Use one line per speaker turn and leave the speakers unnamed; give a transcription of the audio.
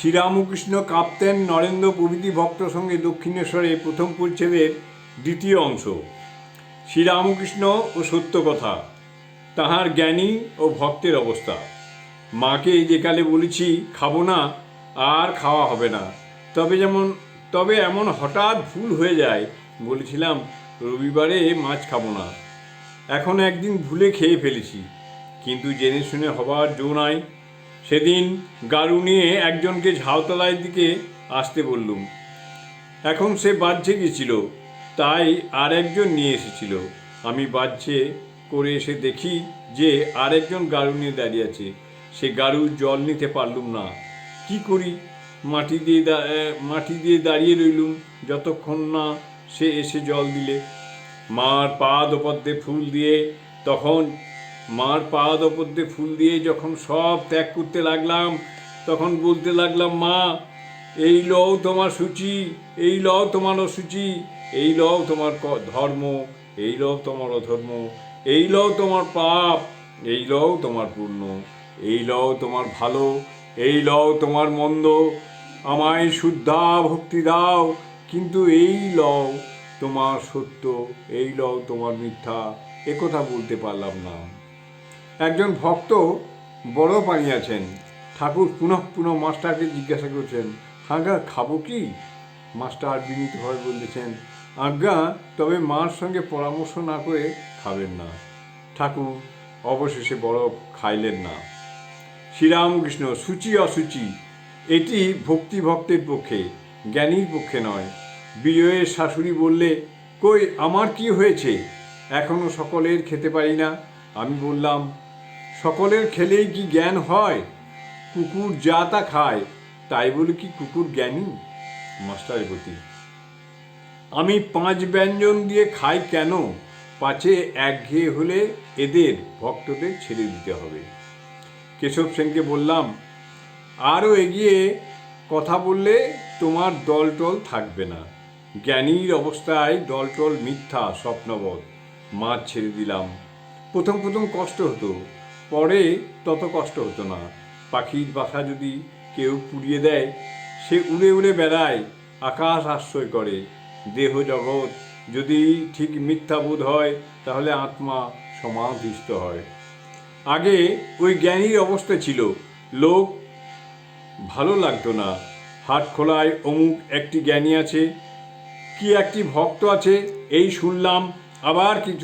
শ্রীরামকৃষ্ণ কাঁপতেন নরেন্দ্র প্রভৃতি ভক্ত সঙ্গে দক্ষিণেশ্বরে প্রথম পরিচ্ছেদের দ্বিতীয় অংশ। শ্রীরামকৃষ্ণ ও সত্য কথা, তাহার জ্ঞানী ও ভক্তের অবস্থা। মাকে যে কালে বলেছি, খাব না, আর খাওয়া হবে না। তবে যেমন, তবে এমন হঠাৎ ভুল হয়ে যায়, বলেছিলাম, রবিবারে মাছ খাব না। এখন একদিন ভুলে খেয়ে ফেলেছি। কিন্তু জেনে শুনে হবার জো নাই। সেদিন গাড়ু নিয়ে একজনকে ঝাউতলায় দিকে আসতে বললুম। এখন সে বাহ্যে গেছিল তাই আর একজন নিয়ে এসেছিল। আমি বাহ্যে করে এসে দেখি যে আরেকজন গাড়ু নিয়ে দাঁড়িয়ে আছে। সে গাড়ু জল নিতে পারলুম না। কি করি? মাটি দিয়ে মাটি দিয়ে দাঁড়িয়ে রইলুম যতক্ষণ না সে এসে জল দিলে। মার পা দোপদ্যে ফুল দিয়ে তখন মার পা দোপদ্যে ফুল দিয়ে যখন সব ত্যাগ করতে লাগলাম তখন বলতে লাগলাম মা এই লও তোমার সূচি এই লও তোমার অসুচি এই লও তোমার ধর্ম এই লও তোমার অধর্ম এই লও তোমার পাপ এই লও তোমার পূর্ণ এই লও তোমার ভালো এই লও তোমার মন্দ আমায় শুদ্ধা ভক্তি দাও কিন্তু এই লও তোমার সত্য এই লও তোমার মিথ্যা একথা বলতে পারলাম না একজন ভক্ত বড় পানিয়াছেন ঠাকুর পুনঃ পুনঃ মাস্টারকে জিজ্ঞাসা করছেন, আজ্ঞা, খাব কি? মাস্টার বিনীতভাবে বলতেছেন, আজ্ঞা, তবে মার সঙ্গে পরামর্শ না করে খাবেন না। ঠাকুর অবশেষে বরফ খাইলেন না। শ্রীরামকৃষ্ণ, সূচি অসুচি, এটি ভক্তি ভক্তের পক্ষে, জ্ঞানীর পক্ষে নয়। বিজয়ের শাশুড়ি বললে, কই, আমার কি হয়েছে? এখনও সকলের খেতে পারি না। আমি বললাম সকলের খেলেই কি জ্ঞান হয়? কুকুর যা তা খায়, তাই বলে কি কুকুর জ্ঞানী? মাস্টারের প্রতি আমি পাঁচ ব্যঞ্জন দিয়ে খাই কেন? পাছে একঘেয়ে হলে এদের ভক্তদের ছেড়ে দিতে হবে। কেশব সেনকে বললাম আরও এগিয়ে কথা বললে তোমার দলটল থাকবে না। জ্ঞানীর অবস্থায় দলটল মিথ্যা, স্বপ্নবধ। মাছ ছেড়ে দিলাম। প্রথম প্রথম কষ্ট হতো। পরে তত কষ্ট হতো না। পাখির বাসা যদি কেউ পুড়িয়ে দেয়, সে উড়ে উড়ে বেড়ায়, আকাশ আশ্রয় করে। দেহ জগৎ যদি ঠিক মিথ্যা বোধ হয়, তাহলে আত্মা সমাধিস্থ হয়। আগে ওই জ্ঞানীর অবস্থা ছিল, লোক ভালো লাগতো না। হাট খোলায় অমুক একটি জ্ঞানী আছে, কি একটি ভক্ত আছে, এই শুনলাম, আবার কিছু